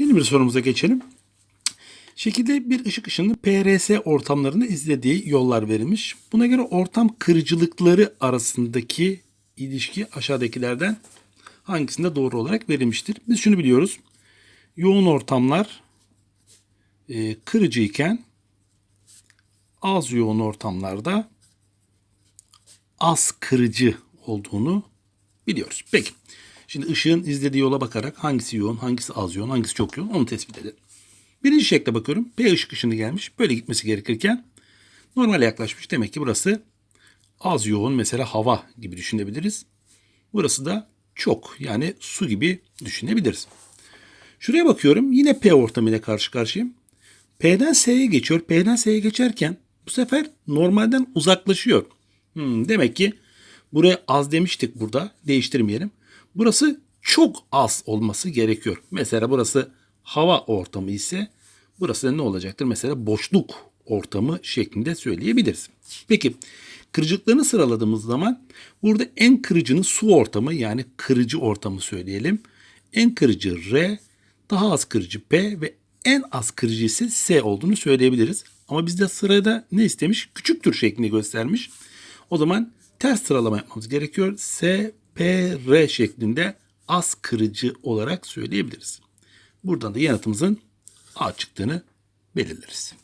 Yeni bir sorumuza geçelim. Şekilde bir ışık ışını PRS ortamlarında izlediği yollar verilmiş. Buna göre ortam kırıcılıkları arasındaki ilişki aşağıdakilerden hangisinde doğru olarak verilmiştir? Biz şunu biliyoruz. Yoğun ortamlar e, kırıcı iken az yoğun ortamlarda az kırıcı olduğunu biliyoruz. Peki. Şimdi ışığın izlediği yola bakarak hangisi yoğun, hangisi az yoğun, hangisi çok yoğun onu tespit edelim. Birinci şekle bakıyorum. P ışık ışını gelmiş. Böyle gitmesi gerekirken normale yaklaşmış. Demek ki burası az yoğun mesela hava gibi düşünebiliriz. Burası da çok yani su gibi düşünebiliriz. Şuraya bakıyorum. Yine P ortamıyla karşı karşıyayım. P'den S'ye geçiyor. P'den S'ye geçerken bu sefer normalden uzaklaşıyor. Hmm, demek ki buraya az demiştik burada. Değiştirmeyelim. Burası çok az olması gerekiyor. Mesela burası hava ortamı ise burası ne olacaktır? Mesela boşluk ortamı şeklinde söyleyebiliriz. Peki kırıcılıklarını sıraladığımız zaman burada en kırıcının su ortamı yani kırıcı ortamı söyleyelim. En kırıcı R, daha az kırıcı P ve en az kırıcı ise S olduğunu söyleyebiliriz. Ama bizde sırada ne istemiş? Küçüktür şeklini göstermiş. O zaman ters sıralama yapmamız gerekiyor. S, P, R şeklinde az kırıcı olarak söyleyebiliriz. Buradan da yanıtımızın A çıktığını belirleriz.